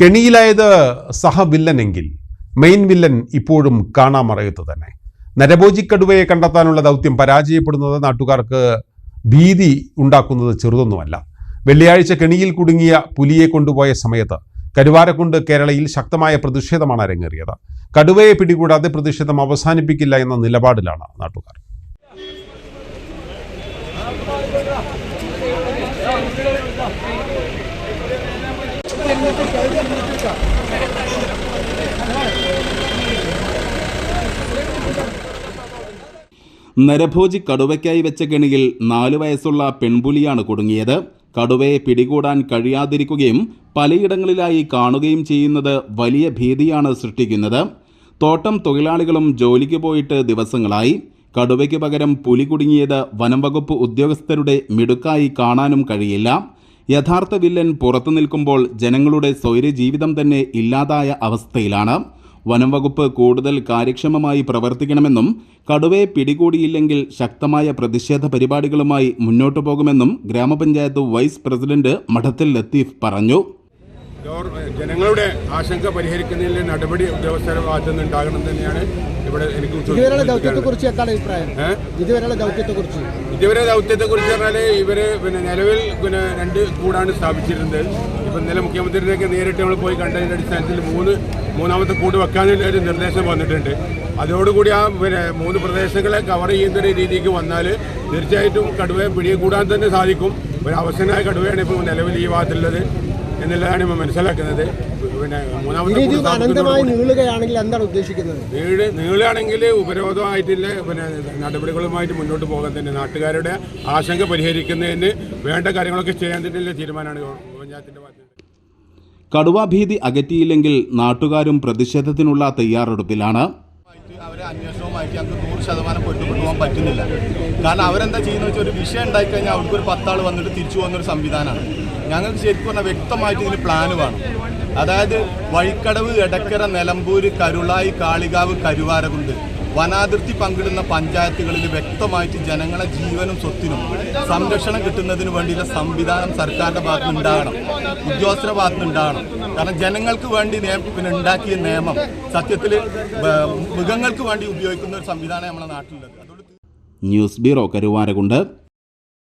കെണിയിലായത് സഹവില്ലനെങ്കിൽ main villain ഇപ്പോഴും കാണാമറയത്ത് തന്നെ. നരഭോജിക്കടുവയെ കണ്ടെത്താനുള്ള ദൗത്യം പരാജയപ്പെടുന്നത് നാട്ടുകാർക്ക് ഭീതി ഉണ്ടാക്കുന്നത് ചെറുതൊന്നുമല്ല. വെള്ളിയാഴ്ച കെണിയിൽ കുടുങ്ങിയ പുലിയെ കൊണ്ടുപോയ സമയത്ത് കരുവാരക്കുണ്ട് കേരളയിൽ ശക്തമായ പ്രതിഷേധമാണ് അരങ്ങേറിയത്. കടുവയെ പിടികൂടാതെ പ്രതിഷേധം അവസാനിപ്പിക്കില്ല എന്ന നിലപാടിലാണ് നാട്ടുകാർ. നരഭോജി കടുവയ്ക്കായി വെച്ച കെണിയിൽ നാലു വയസ്സുള്ള പെൺപുലിയാണ് കുടുങ്ങിയത്. കടുവയെ പിടികൂടാൻ കഴിയാതിരിക്കുകയും പലയിടങ്ങളിലായി കാണുകയും ചെയ്യുന്നത് വലിയ ഭീതിയാണ് സൃഷ്ടിക്കുന്നത്. തോട്ടം തൊഴിലാളികളും ജോലിക്ക് പോയിട്ട് ദിവസങ്ങളായി. കടുവയ്ക്ക് പകരം പുലി കുടുങ്ങിയത് വനംവകുപ്പ് ഉദ്യോഗസ്ഥരുടെ മിടുക്കായി കാണാനും കഴിയില്ല. യഥാർത്ഥ വില്ലൻ പുറത്തു നിൽക്കുമ്പോൾ ജനങ്ങളുടെ സ്വൈര്യജീവിതം തന്നെ ഇല്ലാതായ അവസ്ഥയിലാണ്. വനം വകുപ്പ് കൂടുതൽ കാര്യക്ഷമമായി പ്രവർത്തിക്കണമെന്നും കടുവയെ പിടികൂടിയില്ലെങ്കിൽ ശക്തമായ പ്രതിഷേധ പരിപാടികളുമായി മുന്നോട്ടു പോകുമെന്നും ഗ്രാമപഞ്ചായത്ത് വൈസ് പ്രസിഡന്റ് മഠത്തിൽ ലത്തീഫ് പറഞ്ഞു. ജനങ്ങളുടെ ആശങ്ക പരിഹരിക്കുന്നതിൽ നടപടി ഉദ്യോഗസ്ഥരുടെ ഭാഗത്തു നിന്ന് ഉണ്ടാകണം തന്നെയാണ് ഇവിടെ എനിക്ക് ഇതുവരെയുള്ള ദൗത്യത്തെക്കുറിച്ച് എന്താണ് അഭിപ്രായം? ഇതുവരെയുള്ള ദൗത്യത്തെക്കുറിച്ച്. ഇതുവരെ ദൗത്യത്തെ കുറിച്ച് പറഞ്ഞാൽ ഇവർ പിന്നെ നിലവിൽ പിന്നെ രണ്ട് കൂടാണ് സ്ഥാപിച്ചിരുന്നത്. ഇപ്പൊ ഇന്നലെ മുഖ്യമന്ത്രിയിലേക്ക് നേരിട്ട് നമ്മൾ പോയി കണ്ടതിന്റെ അടിസ്ഥാനത്തിൽ മൂന്ന് മൂന്നാമത്തെ കൂട് വെക്കാനുള്ള ഒരു നിർദ്ദേശം വന്നിട്ടുണ്ട്. അതോടുകൂടി ആ പിന്നെ മൂന്ന് പ്രദേശങ്ങളെ കവർ ചെയ്യുന്ന ഒരു രീതിക്ക് വന്നാൽ തീർച്ചയായിട്ടും കടുവയെ പിടിയെ കൂടാൻ തന്നെ സാധിക്കും. ഒരു അവസരമായ കടുവയാണ് ഇപ്പോൾ നിലവിൽ ഈ ഭാഗത്തുള്ളത് എന്നുള്ളതാണ് ഇപ്പോൾ മനസ്സിലാക്കുന്നത്. പിന്നെ മൂന്നാമത്തെ എന്താണ് ഉദ്ദേശിക്കുന്നത്? നീളുകയാണെങ്കിൽ ഉപരോധമായിട്ടില്ല പിന്നെ നടപടികളുമായിട്ട് മുന്നോട്ട് പോകാൻ തന്നെ നാട്ടുകാരുടെ ആശങ്ക പരിഹരിക്കുന്നതിന് വേണ്ട കാര്യങ്ങളൊക്കെ ചെയ്യാൻ തന്നെയുള്ള തീരുമാനമാണ് പഞ്ചായത്തിന്റെ ഭാഗത്ത്. കടുവാഭീതി അകറ്റിയില്ലെങ്കിൽ നാട്ടുകാരും പ്രതിഷേധത്തിനുള്ള തയ്യാറെടുപ്പിലാണ്. അവരെ അന്വേഷണവുമായിട്ട് ഞങ്ങൾക്ക് നൂറ് ശതമാനം പൊരുത്തപ്പെട്ടു പറ്റുന്നില്ല. കാരണം അവരെന്താ ചെയ്യുന്നത് വെച്ചാൽ ഒരു വിഷയം ഉണ്ടായി കഴിഞ്ഞാൽ അവർക്ക് ഒരു പത്താൾ വന്നിട്ട് തിരിച്ചു പോകുന്ന ഒരു സംവിധാനമാണ്. ഞങ്ങൾക്ക് ശരിക്കും പറഞ്ഞാൽ വ്യക്തമായിട്ട് ഇതിന് പ്ലാന് വേണം. അതായത് വഴിക്കടവ് എടക്കര നിലമ്പൂര് കരുളായി കാളികാവ് കരുവാരകുണ്ട് വനാതിർത്തി പങ്കിടുന്ന പഞ്ചായത്തുകളിൽ വ്യക്തമായിട്ട് ജനങ്ങളെ ജീവനും സ്വത്തിനും സംരക്ഷണം കിട്ടുന്നതിന് വേണ്ടിയുള്ള സംവിധാനം സർക്കാരിന്റെ ഭാഗത്ത് ഉണ്ടാകണം. ഉദ്യോഗസ്ഥരുടെ ഭാഗത്ത് ഉണ്ടാകണം. കാരണം ജനങ്ങൾക്ക് വേണ്ടി പിന്നെ ഉണ്ടാക്കിയ നിയമം സത്യത്തിൽ മൃഗങ്ങൾക്ക് വേണ്ടി ഉപയോഗിക്കുന്ന ഒരു സംവിധാനം നമ്മുടെ നാട്ടിലുള്ളത്. News bureau Karuvarakundu.